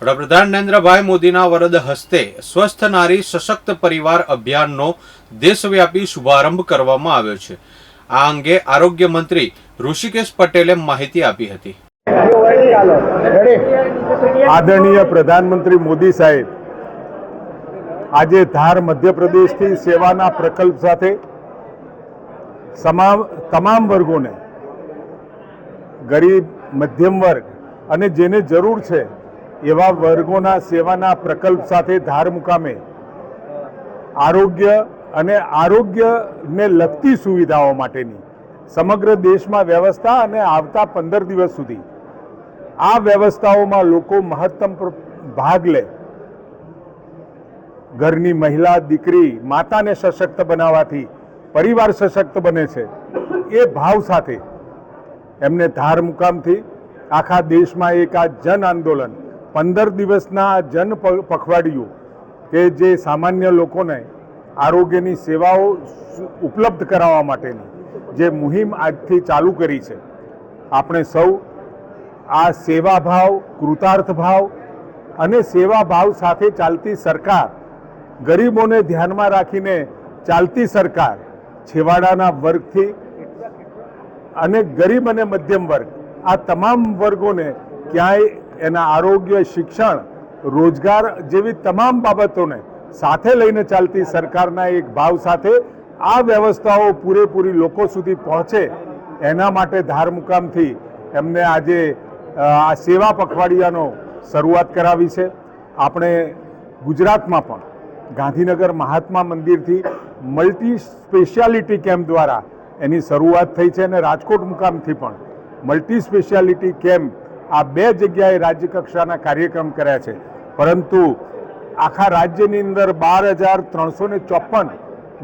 વડાપ્રધાન નરેન્દ્રભાઈ મોદીના વરદ હસ્તે સ્વસ્થ નારી સશક્ત પરિવાર અભિયાનનો દેશવ્યાપી શુભારંભ કરવામાં આવ્યો છે. આ અંગે આરોગ્ય મંત્રી ઋષિકેશ પટેલે માહિતી આપી હતી. આદરણીય પ્રધાનમંત્રી મોદી સાહેબ, આજે ધાર મધ્યપ્રદેશથી સેવાના પ્રકલ્પ સાથે તમામ વર્ગોને, ગરીબ, મધ્યમ વર્ગ અને જેને જરૂર છે એવા વર્ગોના સેવાના પ્રકલ્પ સાથે ધાર મુકામે આરોગ્ય અને આરોગ્યને લગતી સુવિધાઓ માટેની સમગ્ર દેશમાં વ્યવસ્થા અને આવતા પંદર દિવસ સુધી આ વ્યવસ્થાઓમાં લોકો મહત્તમ ભાગ લે. ઘરની મહિલા, દીકરી માતાને સશક્ત બનાવવાથી પરિવાર સશક્ત બને છે. એ ભાવ સાથે એમને ધાર મુકામથી આખા દેશમાં એક આ જન આંદોલન પંદર દિવસના જન પખવાડિયું કે જે સામાન્ય લોકોને આરોગ્યની સેવાઓ ઉપલબ્ધ કરાવવા માટેની જે મુહિમ આજથી ચાલુ કરી છે. આપણે સૌ આ સેવા ભાવ કૃતાર્થ ભાવ અને સેવા ભાવ સાથે ચાલતી સરકાર ગરીબોને ધ્યાનમાં રાખીને ચાલતી સરકાર છેવાડાના વર્ગથી અને ગરીબ અને મધ્યમ વર્ગ આ તમામ વર્ગોને ક્યાંય એના આરોગ્ય, શિક્ષણ, રોજગાર જેવી તમામ બાબતોને સાથે લઈને ચાલતી સરકારના એક ભાવ સાથે આ વ્યવસ્થાઓ પૂરેપૂરી લોકો સુધી પહોંચે એના માટે ધાર મુકામથી એમને આજે આ સેવા પખવાડિયાનો શરૂઆત કરાવી છે. આપણે ગુજરાતમાં પણ ગાંધીનગર મહાત્મા મંદિરથી મલ્ટી સ્પેશિયાલિટી કેમ્પ દ્વારા એની શરૂઆત થઈ છે અને રાજકોટ મુકામથી પણ મલ્ટી સ્પેશિયાલિટી કેમ્પ આ બે જગ્યાએ રાજ્ય કક્ષાના કાર્યક્રમ કર્યા છે. પરંતુ આખા રાજ્યની અંદર બાર હજાર ત્રણસો ને ચોપન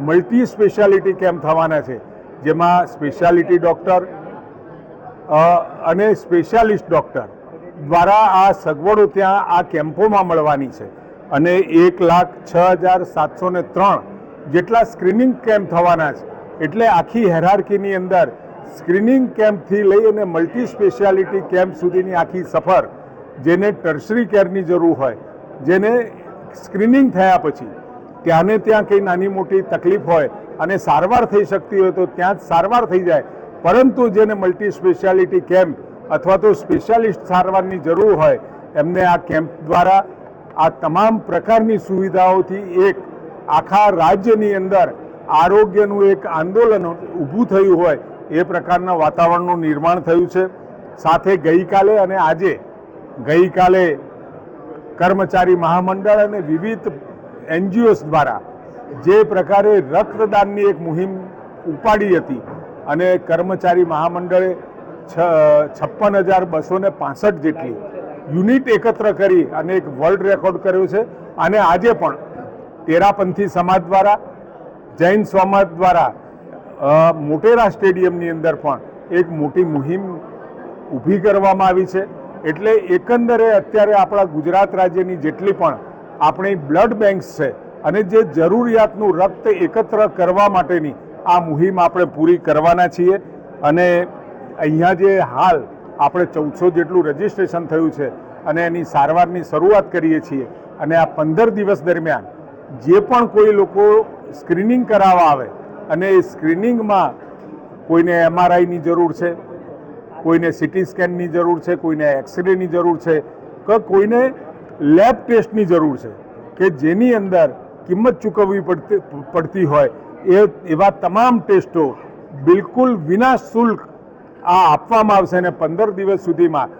મલ્ટી સ્પેશિયાલિટી કેમ્પ થવાના છે. જેમાં સ્પેશિયાલિટી ડૉક્ટર અને સ્પેશિયાલિસ્ટ ડૉક્ટર દ્વારા આ સગવડો ત્યાં આ કેમ્પોમાં મળવાની છે. અને એક લાખ છ હજાર સાતસો ત્રણ જેટલા સ્ક્રીનિંગ કેમ્પ થવાના છે. એટલે આખી હેરાર્કીની અંદર સ્ક્રીનિંગ કેમ્પથી લઈ અને મલ્ટી સ્પેશિયાલિટી કેમ્પ સુધીની આખી સફર, જેને ટર્સરી કેરની જરૂર હોય, જેને સ્ક્રીનિંગ થયા પછી ત્યાંને ત્યાં કંઈ નાની મોટી તકલીફ હોય અને સારવાર થઈ શકતી હોય તો ત્યાં જ સારવાર થઈ જાય. પરંતુ જેને મલ્ટી સ્પેશિયાલિટી કેમ્પ અથવા તો સ્પેશિયાલિસ્ટ સારવારની જરૂર હોય, એમને આ કેમ્પ દ્વારા આ તમામ પ્રકારની સુવિધાઓથી એક આખા રાજ્યની અંદર આરોગ્યનું એક આંદોલન ઊભું થયું હોય એ પ્રકારના વાતાવરણનું નિર્માણ થયું છે. સાથે ગઈકાલે અને આજે ગઈકાલે કર્મચારી મહામંડળ અને વિવિધ એનજીઓસ દ્વારા જે પ્રકારે રક્તદાનની એક મુહિમ ઉપાડી હતી અને કર્મચારી મહામંડળે છપ્પન હજાર બસો ને પાસઠ જેટલી યુનિટ એકત્ર કરી અને એક વર્લ્ડ રેકોર્ડ કર્યો છે. અને આજે પણ તેરાપંથી સમાજ દ્વારા, જૈન સમાજ દ્વારા મોટેરા સ્ટેડિયમની અંદર પણ એક મોટી મુહિમ ઊભી કરવામાં આવી છે. એટલે એકંદરે અત્યારે આપણા ગુજરાત રાજ્યની જેટલી પણ આપણી બ્લડ બેંક્સ છે અને જે જરૂરિયાતનું રક્ત એકત્ર કરવા માટેની આ મુહિમ આપણે પૂરી કરવાના છીએ. અને અહીંયા જે હાલ આપણે ચૌદસો જેટલું રજીસ્ટ્રેશન થયું છે અને એની સારવારની શરૂઆત કરીએ છીએ અને આ પંદર દિવસ દરમિયાન જે પણ કોઈ લોકો સ્ક્રીનિંગ કરાવવા આવે અને એ સ્ક્રીનિંગમાં કોઈને એમઆરઆઈની જરૂર છે, કોઈને સિટી સ્કેનની જરૂર છે, કોઈને એક્સરેની જરૂર છે, કે કોઈને લેબ ટેસ્ટની જરૂર છે, કે જેની અંદર કિંમત ચૂકવવી પડતી પડતી હોય, એ, એવા તમામ ટેસ્ટો બિલકુલ વિના શુલ્ક આ આપવામાં આવશે અને પંદર દિવસ સુધીમાં